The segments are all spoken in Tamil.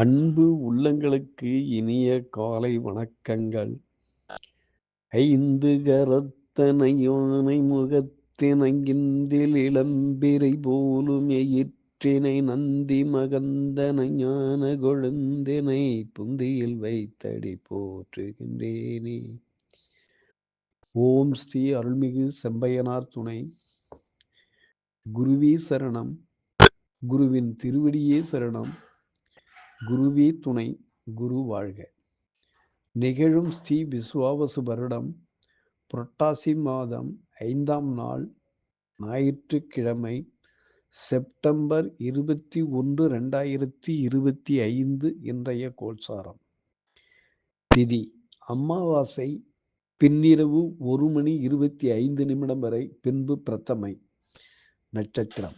அன்பு உள்ளங்களுக்கு இனிய காலை வணக்கங்கள். ஐந்து கரத்தனை யானை முகத்தினையிந்தில் இளம்பிறை போலும் எயிற்றினை நந்தி மகந்தனை ஞான கொழுந்தினை புந்தியில் வைத்தடி போற்றுகின்றேனே. ஓம் ஸ்ரீ அருள்மிகு செம்பையனார் துணை குருவி சரணம் குருவின் திருவடியே சரணம் குருவே துணை குரு வாழ்க. நிகழும் ஸ்ரீ விசுவாவசு வருடம் புரட்டாசி மாதம் ஐந்தாம் நாள் ஞாயிற்றுக்கிழமை செப்டம்பர் இருபத்தி ஒன்று ரெண்டாயிரத்தி இருபத்தி ஐந்து இன்றைய கோல்சாரம் திதி அமாவாசை பின்னிரவு ஒரு மணி இருபத்தி ஐந்து நிமிடம் வரை பின்பு பிரத்தமை நட்சத்திரம்.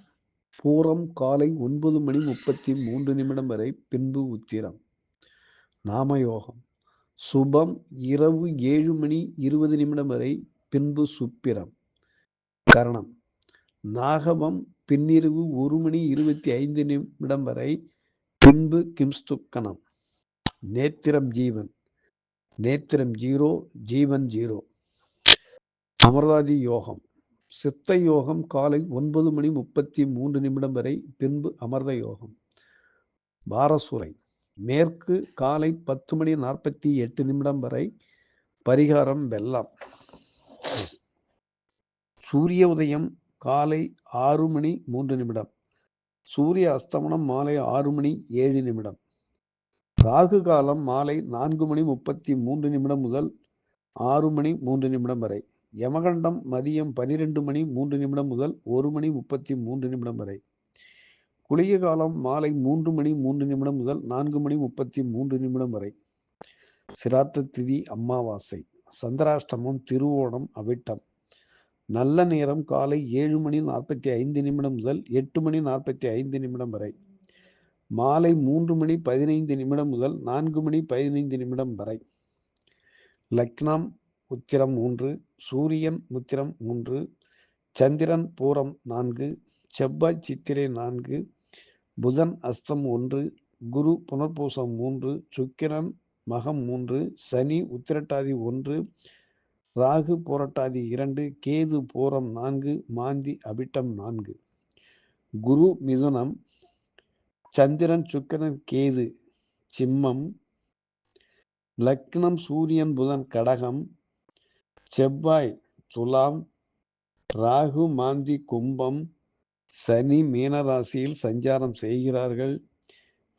பூரம் காலை ஒன்பது மணி முப்பத்தி மூன்று நிமிடம் வரை பின்பு உத்திரம். நாமயோகம். சுபம் இரவு ஏழு மணி இருபது நிமிடம் வரை பின்பு சுப்பிரம். கரணம். நாகவம் பின்னிரவு ஒரு மணி இருபத்தி ஐந்து நிமிடம் வரை பின்பு கிம்ஸ்துக்கணம். நேத்திரம் ஜீவன். நேத்திரம் ஜீரோ ஜீவன் ஜீரோ. அமர்தாதி யோகம். சித்த யோகம் காலை ஒன்பது மணி முப்பத்தி மூன்று நிமிடம் வரை பின்பு அமர்த யோகம். பாரசுரை மேற்கு காலை பத்து மணி நாற்பத்தி எட்டு நிமிடம் வரை பரிகாரம் வெள்ளம். சூரிய உதயம் காலை ஆறு மணி மூன்று நிமிடம். சூரிய அஸ்தமனம் மாலை ஆறு மணி ஏழு நிமிடம். ராகு காலம் மாலை நான்கு மணி முப்பத்தி மூன்று நிமிடம் முதல் ஆறு மணி மூன்று நிமிடம் வரை. யமகண்டம் மதியம் பனிரெண்டு மணி மூன்று நிமிடம் முதல் ஒரு மணி முப்பத்தி மூன்று நிமிடம் வரை. குளிய காலம் மாலை மூன்று மணி மூன்று நிமிடம் முதல் நான்கு மணி முப்பத்தி மூன்று நிமிடம் வரை. சிராத்த திதி அமாவாசை சந்திராஷ்டமம் திருவோணம் அவிட்டம். நல்ல நேரம் காலை ஏழு மணி நாற்பத்தி ஐந்து நிமிடம் முதல் எட்டு மணி நாற்பத்தி ஐந்து நிமிடம் வரை. மாலை மூன்று மணி பதினைந்து நிமிடம் முதல் நான்கு மணி பதினைந்து நிமிடம் வரை. லக்னம் உத்திரம் மூன்று சூரியன் உத்திரம் மூன்று சந்திரன் பூரம் நான்கு செவ்வாய் சித்திரை நான்கு புதன் அஸ்தம் ஒன்று குரு புனர்பூசம் மூன்று சுக்கிரன் மகம் மூன்று சனி உத்திரட்டாதி ஒன்று ராகு போரட்டாதி இரண்டு கேது போரம் நான்கு மாந்தி அபிட்டம் நான்கு. குரு மிதுனம் சந்திரன் சுக்கிரன் கேது சிம்மம் லக்னம் சூரியன் புதன் கடகம் செவ்வாய் துலாம் ராகு மாந்தி கும்பம் சனி மீனராசியில் சஞ்சாரம் செய்கிறார்கள்.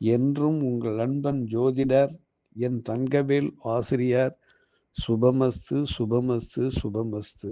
என்றும் உங்கள் நண்பன் ஜோதிடர் என் தங்கவேல் ஆசிரியர் சுபமஸ்து சுபமஸ்து சுபமஸ்து.